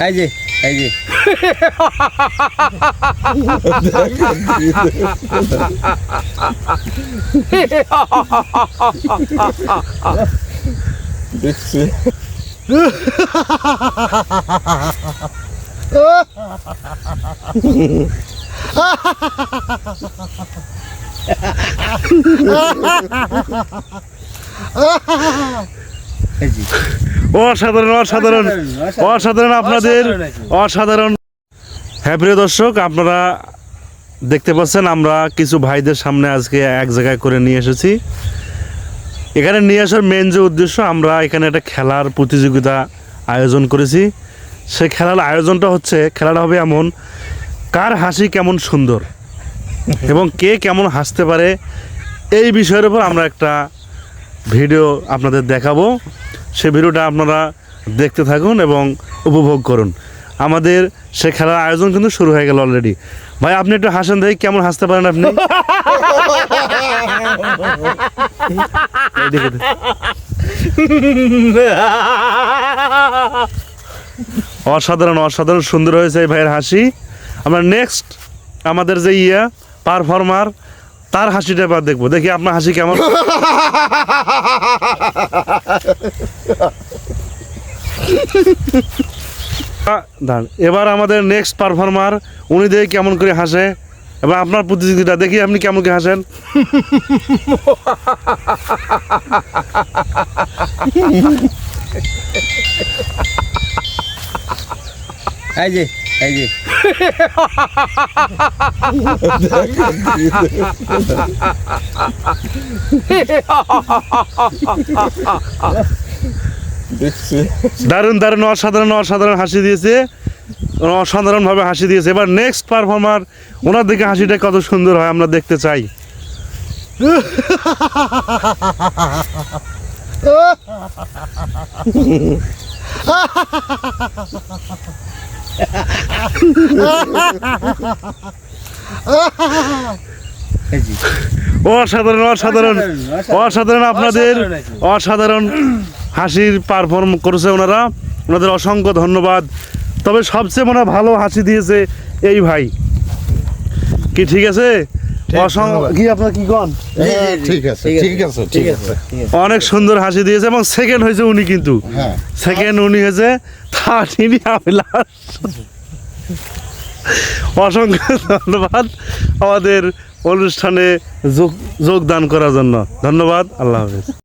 এই যে এই যে। দেখছি। অসাধারণ অসাধারণ অসাধারণ আপনাদের, অসাধারণ। হ্যাঁ প্রিয় দর্শক, আপনারা দেখতে পাচ্ছেন, আমরা কিছু ভাইদের সামনে আজকে এক জায়গায় করে নিয়ে এসেছি। এখানে নিয়ে আসার মেন যে উদ্দেশ্য, আমরা এখানে একটা খেলার প্রতিযোগিতা আয়োজন করেছি। সে খেলার আয়োজনটা হচ্ছে, খেলাটা হবে এমন, কার হাসি কেমন সুন্দর? এবং কে কেমন হাসতে পারে, এই বিষয়ের উপর আমরা একটা ভিডিও আপনাদের দেখাবো। সেই ভিডিওটা আপনারা দেখতে থাকুন এবং উপভোগ করুন। আমাদের সে খেলার আয়োজন কিন্তু শুরু হয়ে গেল অলরেডি ভাই, আপনি একটু হাসেন দেখি কেমন হাসতে পারেন আপনি। অসাধারণ অসাধারণ সুন্দর হয়েছে এই ভাইয়ের হাসি। আমরা নেক্সট আমাদের যে ইয়া পারফর্মার তার হাসিটা এবার দেখব। দেখি আপনার হাসি কেমন। এবার আমাদের নেক্সট পারফর্মার উনি দেখি কেমন করে হাসে। এবার আপনার প্রতিযোগিতা, দেখি আপনি কেমন করে হাসেন। এই যে এই যে। দারুণ দারুণ অসাধারণ অসাধারণ হাসি দিয়েছে। অসাধারণভাবে হাসি দিয়েছে। এবার নেক্সট পারফর্মার ওনার দিকে হাসিটা কত সুন্দর হয় আমরা দেখতে চাই। অসাধারণ অসাধারণ অসাধারণ আপনাদের অসাধারণ হাসির পারফর্ম করেছে ওনারা। ওনাদের অসংখ্য ধন্যবাদ। তবে সবচেয়ে মনে ভালো হাসি দিয়েছে এই ভাই। কি ঠিক আছে? অসংখ্য কি আপনার কি কন হ্যাঁ, ঠিক আছে ঠিক আছে। অনেক সুন্দর হাসি দিয়েছে এবং সেকেন্ড হয়েছে উনি কিন্তু। হ্যাঁ। সেকেন্ড উনি হয়েছে আমি last। অসংখ্য ধন্যবাদ আমাদের অনুষ্ঠানে যোগ যোগদান করার জন্য। ধন্যবাদ আল্লাহ হাফিজ।